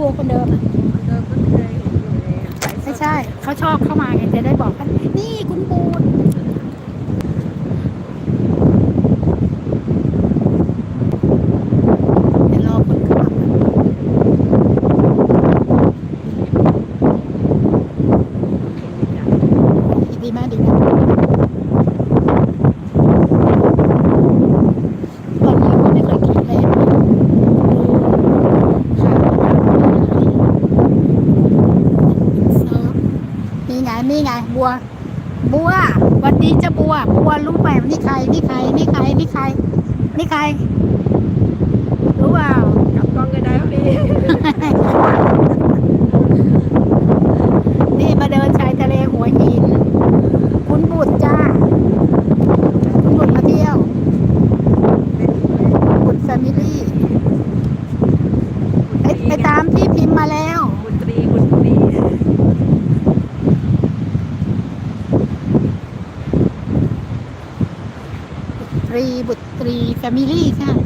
บัวคนเดิมไม่ใช่เขาชอบเข้ามาไงจะได้บอกกันนี่คุณปูน บัว บัว วันนี้จะบัว บัวรู้ไหมนี่ใคร นี่ใคร นี่ใคร นี่ใคร นี่ใคร รู้เปล่า กลับกองกันได้พี่ 米粒ลลิ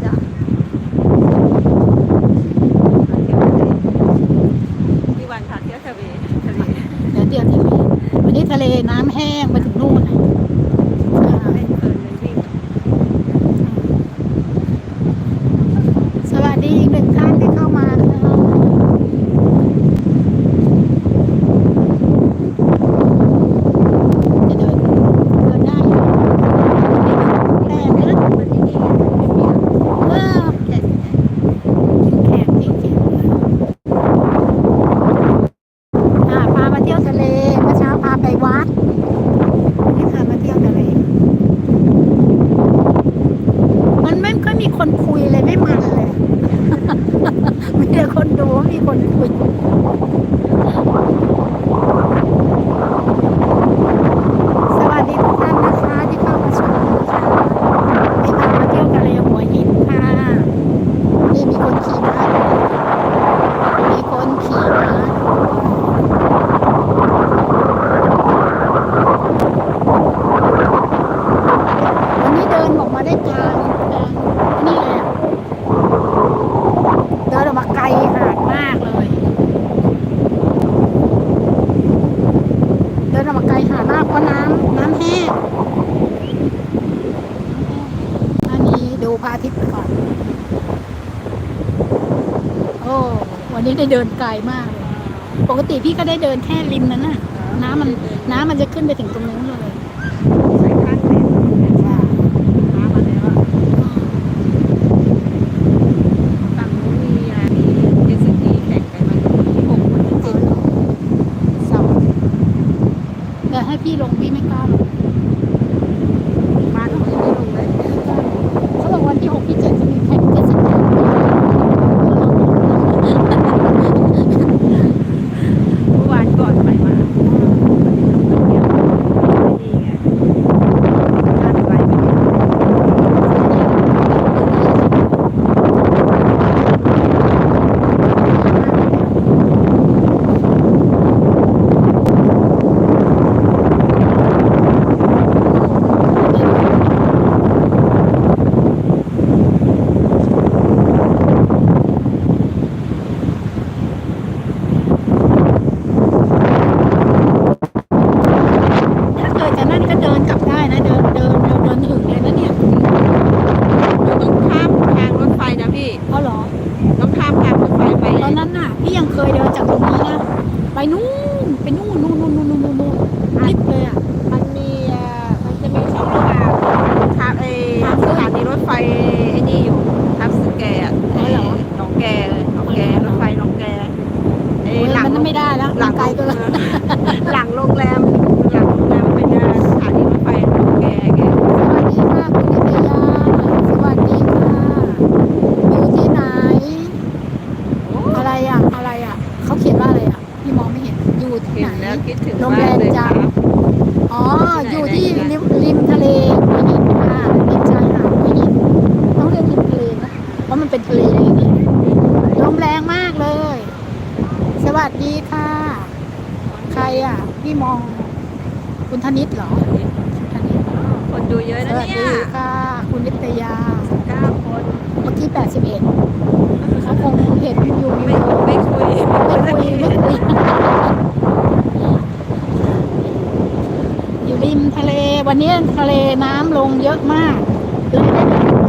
มันเลย มีแต่คนดูมีคนคุย นี้ได้เดินไกลมาก ปกติพี่ก็ได้เดินแค่ริมนั้นน่ะ น้ำมันน้ำมันจะขึ้นไปถึงตรง น้องทามพามรถไฟไปตอนนั้นน่ะ พี่ยังเคยเดินจากตรงนี้นะไปนู่นไปนู่นนู่นนู่นนู่นนู่นนู่นนิดเลยอะมันมีอ่มันจะมีช่องทางทางเอสถานีรถไฟไอ้นี่อยู่ทับสแกร์อะเหอนองแกเลหนองแกรถไฟหนองแกเอ้หลังมันไม่ได้แล้วหลังไกลเกิน หลังโรงแรม เห็นอยู่ไม่ไม่คุยไม่คุยไม่คุยอยู่ริมทะเลวันนี้ทะเลน้ำลงเยอะมากเลยได้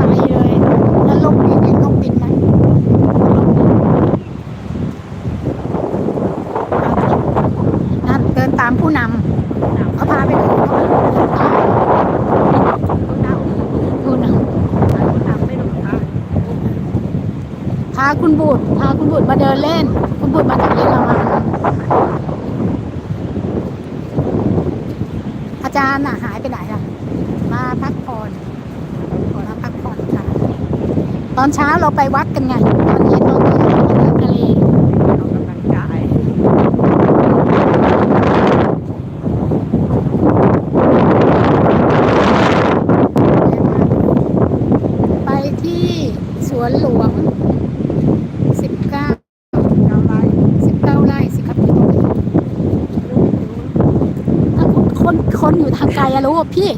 คุณบุตรพาคุณบุตรมาเดินเล่น คุณบุตรมาจากเยอรมันอาจารย์น่ะหายไปไหนล่ะ มาพักผ่อนมาพักผ่อนค่ะ ตอนเช้าเราไปวัดกันไงตอนเราเดินทะเล ไปที่สวนหลวง 19 19ไร่สิครับถ้า คนคนอยู่ทางไกลอะรู้ว่าพี่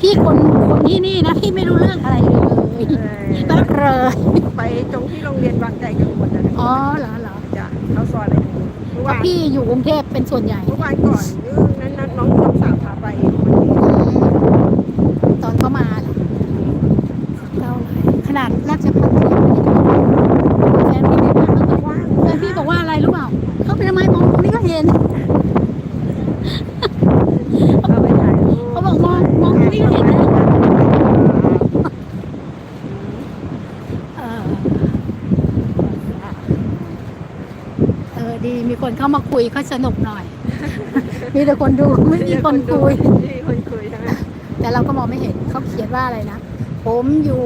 พี่คนคนที่นี่นะพี่ไม่รู้เรื่องอะไรเลยตักเลยไปตรงที่โรงเรียนบางใจกังวลนะอ๋อเหรอเหรอจ้ะเขาสอนอะไรเมื่อเพวาราะนพี่อยู่กรุงเทพเป็นส่วนใหญ่เมื่อวานก่อนนั้นนั้นน้องน้องสาวพาไป ตอนเขามาเหรอเก้าไร่ขนาดราชพัฒน์แฟนพี่ไม่มาเขาบอกว่าแฟนพี่บอกว่าอะไรรู้เปล่า เขาไปทำไมมองตรงนี้ก็เห็น เอาไปถ่ายรูป เขาบอกมองมองตรงนี้ก็เห็นนะเออเออดีมีคน เข้ามาคุยก็สนุกหน่อย มีแต่คนดูไม่มีคนคุย มีคนคุยใช่ไหมแต่เราก็มองไม่เห็นเขาเขียนว่าอะไรนะ ผมอยู่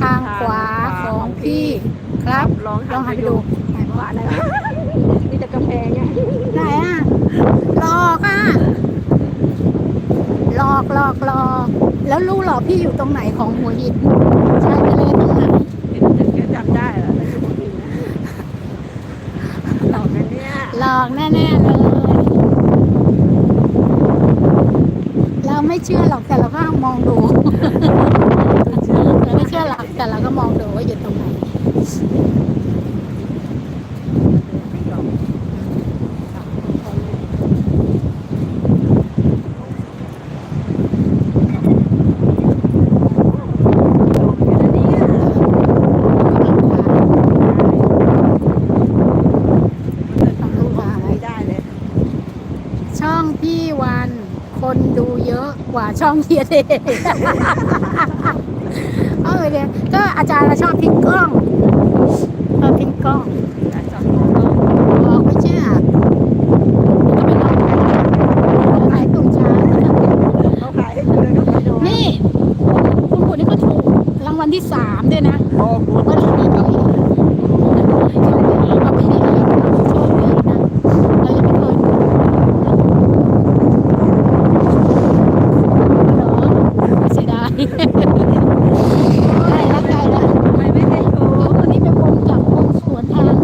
ทางขวาของพี่ครับลองลองหันไปดูไหนบอกว่าอะไรวะมีแต่กำแพงเนี่ยไหนอะหลอกอะหลอกหลอกหลอกแล้วรู้เหรอพี่อยู่ตรงไหนของหัวหินชายทะเลตรงไหนแกจำได้เหรอแล้วจะบอกอีกนะหลอกนะเนี่ย หล อกแน่ๆเลย เราไม่เชื่อหรอกแต่เราก็มองดูเราไม่เชื่อหรอกแต่เราก็มองดูว่าอยู่ตรงไหน ไม่ได้เลย ช่องพี่วัน คนดูเยอะ กว่าช่องเฮียเดเออเนี่ยก็อาจารย์เราชอบพิงกล้องชอบพิงกล้องบอกไม่เชื่อก็ไปลองขายตุ่มช้าง เขาขายให้คุณแล้วก็ไปโดน นี่ คุณคุณนี่ก็ถูกรางวัลที่สามด้วยนะ พ่อคุณ ว่าเราดีครับเราไม่ได้เลยโชคดีนะเรายังไม่เคยถูกเหรอเสียดายใกล้แล้วใกล้แล้ว ไม่ไม่ได้โช เดี๋ยว ว์ วันนี้ไปวงจับวงสวนทาง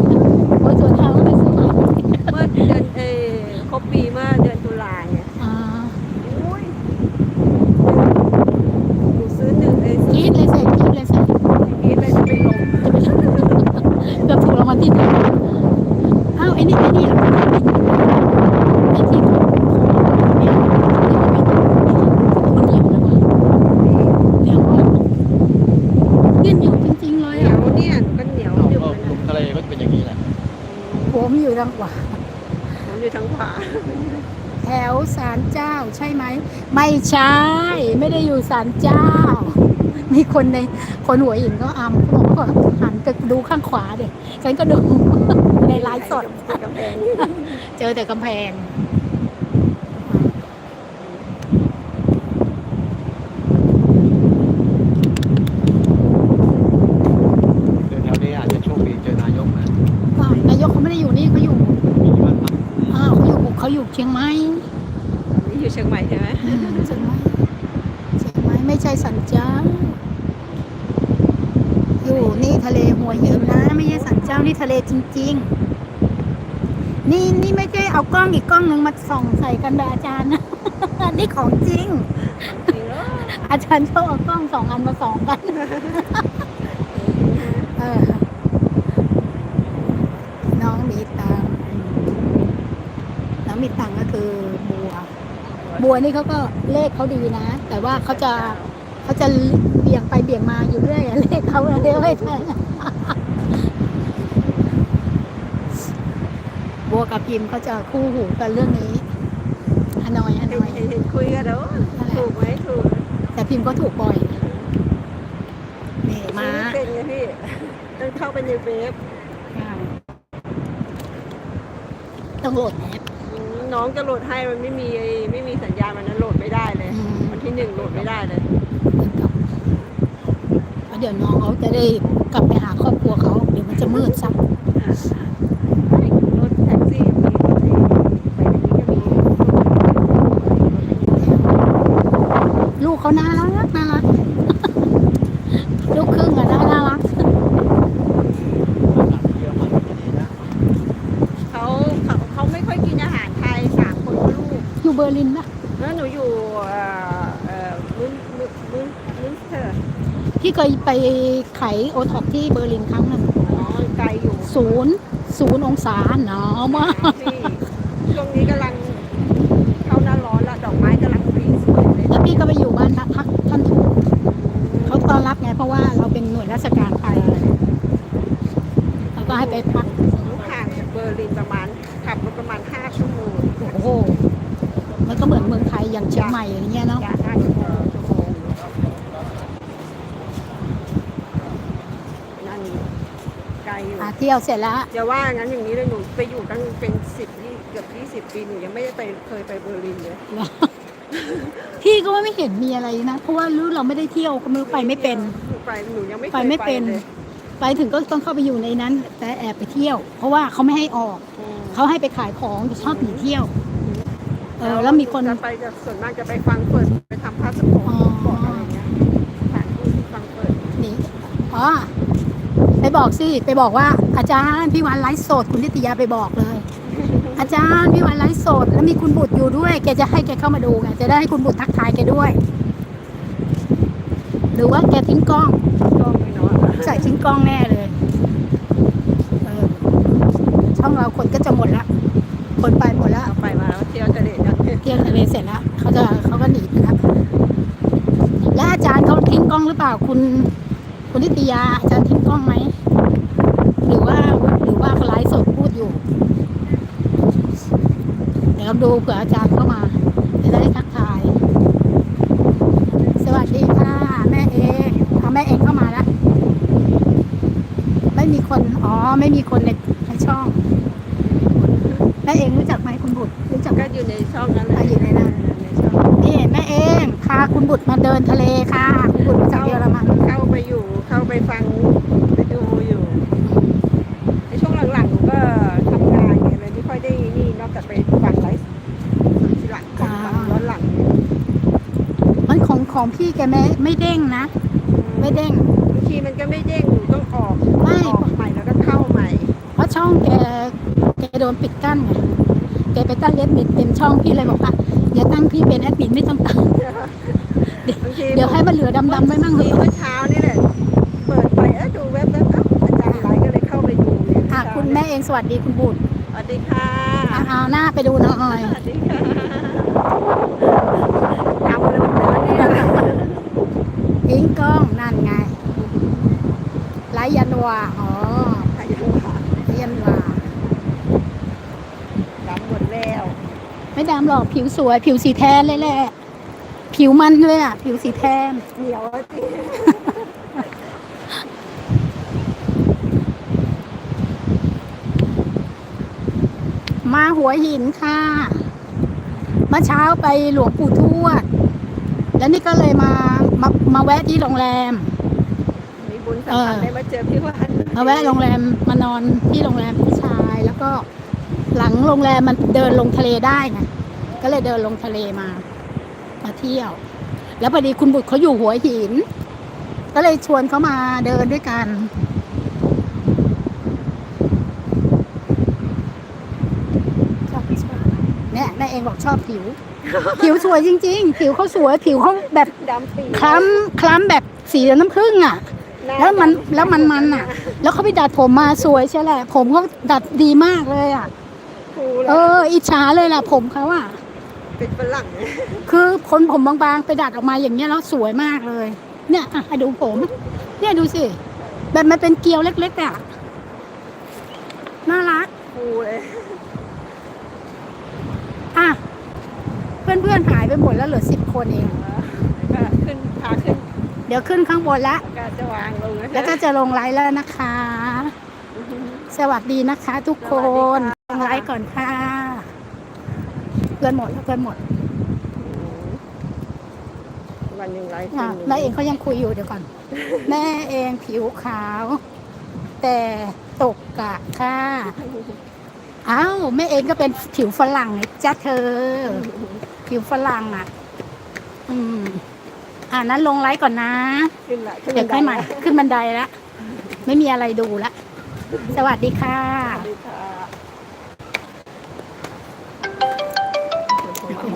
วงสวนทางแล้วไปซื้อ เมื่อเดือนเออครบปีเมื่อเดือนตุลาเนี่ย อ่า อุ้ยหนูซื้อหนึ่งเออก รีดเลยเสร็จกรีดเลยเสร็จ กินเลยจะเป็นลม เกือบถูกรางวัลที่หนึ่งอ้าวไอ้นี่ไอ้นี่เหรอไอ้ที่เนี่ยมันเหนียวแล้ววะเหนียวมากขึ้นอยู่จริงๆเลย เหนีย อะ วเนี่ยหนูก็เหนียว เอา อยู่ ก็ นะ ลมทะเลก็จะเป็นอย่างนี้แหละ ผม อยู่ทางขวาผมอยู่ทางขวาแถวศาลเจ้าใช่ไหม ไม่ใช่ ไม่ได้อยู่ศาลเจ้า มีคนในคนหัวหินก็อำเขาบอกว่าหันไปดูข้างขวาเด็กฉันก็ดูในไลฟ์สดกำแพงเจอแต่กำแพง เดินแถวนี้อาจจะโชคดีเจอนายกนะ ว่านายกเขาไม่ได้อยู่นี่เขาอยู่ มีบ้านพัก อ้าวเขาอยู่ เขาอยู่เชียงใหม่นี่อยู่เชียงใหม่ใช่ไหมอืมเชียงใหม่เชียงใหม่ไม่ใช่สันเจ้า อยู่นี่ทะเลหัวหินนะ ไม่ใช่สันเจ้านี่ทะเลจริง ๆ นี่นี่ไม่ใช่เอากล้องอีกกล้องหนึ่งมาส่องใส่กันแบบอาจารย์นะอันนี้ของจริง จริงเหรออาจารย์ชอบเอากล้องสองอันมาส่องกัน เออ น้องมีตังค์ บัวนี่เขาก็เลขเขาดีนะ แต่ว่าเขาจะเขาจะเบี่ยงไปเบี่ยงมาอยู่เรื่อยอะเลขเขาเลขไม่แทงบัวกับพิมพ์เขาจะคู่หูกันเรื่องนี้ฮานอยฮาเห็นนอยเห็นเห็นคุยกันแล้วถูกไหมถูก แต่พิมพ์ก็ถูกบ่อยนี่มาซื้อเป็นไงพี่ต้องเข้าไปในเว็บต้องโหลดแอปอืม น้องจะโหลดให้มันไม่มีไม่มีสัญญาณมันนั้นโหลดไม่ได้เลยอืมวันที่หนึ่งโหลดไม่ได้เลยแล้วเดี๋ยวน้องเขาจะได้กลับไปหาครอบครัวเขาเดี๋ยวมันจะมืดซักรถแท็กซี่มีรถที่ไปอย่างนี้ก็มีลูกเขาน่ารักน่ารักลูกครึ่งอะน่าน่ารัก เยอะมากดีนะ เขาเขาเขาไม่ค่อยกินอาหารไทยสามคนลูก อยู่เบอร์ลินนะแล้วหนูอยู่เอ่อเอ่อมุนมุนมุนมุนสเตอร์พี่เคยไปไขโอท็อปที่เบอร์ลินครั้งหนึ่งอ๋อไกลอยู่ศูนย์ศูนย์องศาหนาวมากพี่ช่วงนี้กำลังเข้าหน้าร้อนแล้วดอกไม้กำลังปรีสวยเลยแล้วพี่ก็ไปอยู่บ้านพักท่านทูตเขาต้อนรับไงเพราะว่าเราเป็นหน่วยราชการไปเขาก็ให้ไปพักลูกห่างจากเบอร์ลินประมาณขับรถประมาณ5ชั่วโมงโอ้โหมัน ก็เหมือนเมืองไทยอย่างเชียงใหม่อย่างเงี้ยเนาะจาก5ชั่วโมงชั่วโมงนั่นไกลอยู่อะเที่ยวเสร็จแล้วอย่าว่างั้นอย่างนี้เลยหนูไปอยู่ตั้งเป็นสิบยี่เกือบยี่สิบปีหนูยังไม่ได้ไปเคยไปเบอร์ลินเลยพี่ก็ว่าไม่เห็นมีอะไรนะ เพราะว่ารู้เราไม่ได้เที่ยวก็ไม่รู้ไปไม่เป็นหนูไปหนูยังไม่เคยไปไม่เป็นเลยไปถึงก็ต้องเข้าไปอยู่ในนั้น แต่แอบไปเที่ยว เพราะว่าเขาไม่ให้ออกอืมเขาให้ไปขายของชอบหนีเที่ยว เออแล้วมีคน จะไปจะส่วนมากจะไปฟังเปิดไปทำพาสปอร์ตอ๋อพาสปอร์ตอะไรเงี้ยสถานที่ที่ฟังเปิดหนีอ๋อไปบอกสิ ไปบอกว่า อาจารย์พี่วันไลฟ์สดคุณนิตยาไปบอกเลย อาจารย์พี่วันไลฟ์สด แล้วมีคุณบุตรอยู่ด้วยแกจะให้แกเข้ามาดูไงจะได้ให้คุณบุตรทักทายแกด้วย หรือว่าแกทิ้งกล้องก็ไม่น้อยใส่ทิ้งกล้องแน่เลยเออช่องเราคนก็จะหมดละคนไปหมดละเอาไปมาแล้วเที่ยวจะเด็ดนะ เที่ยวทะเลเสร็จแล้วเขาจะเขาก็หนีไปแล้วแล้วอาจารย์เขาทิ้งกล้องหรือเปล่าคุณ คุณนิตยาอาจารย์ทิ้งกล้องไหมหรือว่าหรือว่าเขาไลฟ์สดพูดอยู่เดี๋ยวดูเผื่ออาจารย์เข้ามาจะได้ทักทาย สวัสดีค่ะแม่เองเอาแม่เองเข้ามาแล้วไม่มีคนอ๋อไม่มีคนในในช่องแม่เองรู้จักไหมคุณบุตร กไหมก็อยู่ในช่องนั้นแหละอะอยู่ในนั้นในช่องนี่แม่เองพาคุณบุตรมาเดินทะเลค่ะ คุณบุตรมาจากเยอรมันเข้าไปอยู่เข้าไปฟังไปดูอยู่ในช่วงหลังๆหนูก็ทำงานไงเลยไม่ค่อยได้นี่นอกจากไปฟังไลฟ์ทีหลังฟังย้อนหลังเนี่ยมันของของพี่แกไม่ไม่เด้งนะ ไม่เด้งบางทีมันก็ไม่เด้งหนูต้องออกไม่ออกใหม่แล้วก็เข้าใหม่ เพราะช่องแกแกโดนปิดกั้นไง แกไปตั้งแอดมินเป็นช่องพี่เลยบอกว่าอย่าตั้งพี่เป็นแอดมินไม่ต้องตั้งบางทีเดี๋ยวให้มันเหลือดำๆไว้มั่งเถทีอะเมื่อเช้านี่แหละเปิดไปเออดูเว็บแล้วเอ้าอาจารย์ไลฟ์ก็เลยเข้าไปดูเนี่ยอะ คุณแม่เองสวัสดีคุณบุตรสวัสดีค่ะอะเอาหน้าไปดูหน่อยสวัสดีค่ะจำเลยวันเดือนเนี่ยทิ้งกล้องนั่นไงไลฟ์ยันวาอ๋อใครรู้ค่ะไลฟ์ยันวา จำหมดแล้ว ไม่ดำหรอกผิวสวย ผิวสีแทนเลยแหละ ผิวมันเลยอะ ผิวสีแทนเหนียวอะสิมาหัวหินค่ะเมื่อเช้าไปหลวงปู่ทวด แล้วนี่ก็เลยมามามาแวะที่โรงแรม มีบุญสัมพันธ์ได้มาเจอพี่วันมาแวะโรงแรมมานอนที่โรงแรมพี่ชายแล้วก็ หลังโรงแรมมันเดินลงทะเลได้ไงก็เลยเดินลงทะเลมา มาเที่ยว แล้วพอดีคุณบุตรเขาอยู่หัวหิน ก็เลยชวนเขามาเดินด้วยกันชอบชอบเนี่ยแม่เองบอกชอบผิว ผิวสวยจริง ๆ ผิวเขาสวยผิวเขาแบบดำปีคล้ำคล้ำแบบสีน้ำผึ้งอะแล้วมันแล้วมันมันอะ แล้วเขาไปดัดผมมาสวยใช่แหละผมเขาดัดดีมากเลยอะค รูเอแล้วออิจฉาเลยล่ะผมเขาอะ เป็นฝรั่งเนี่ยคือคนผมบางๆ ไปดัดออกมาอย่างเงี้ยแล้วสวยมากเลย เนี่ยอะให้ดูผม เนี่ยดูสิ แบบมันเป็นเกลียวเล็กๆอะ น่ารัก ฟูเลยอะ เพื่อนๆหายไปหมดแล้วเหลือสิบคนเอง ก็ขึ้นพาขึ้นเดี๋ยวขึ้นข้างบนละ ก็จะวางลงนะแล้วก็จะลงไลฟ์แล้วนะคะ สวัสดีนะคะทุกคน ลงไลฟ์ก่อนค่ะเพื่อนหมดแล้วเพื่อนหมดวันหนึ่งไลฟ์อะคืนหนึ่แม่เองเขายังคุยอยู่เดี๋ยวก่อน แม่เองผิวขาว แต่ตกกะค่ะอ้าวแม่เองก็เป็นผิวฝรั่งไงจ้าเธอ ผิวฝรั่งอะ อืม อ่านั้นลงไลฟ์ก่อนนะ ขึ้นละขึ้นเดี๋ยวค่อยใหม่ขึ้นบันไดละไม่มีอะไรดูละ สวัสดีค่ะ สวัสดีค่ะ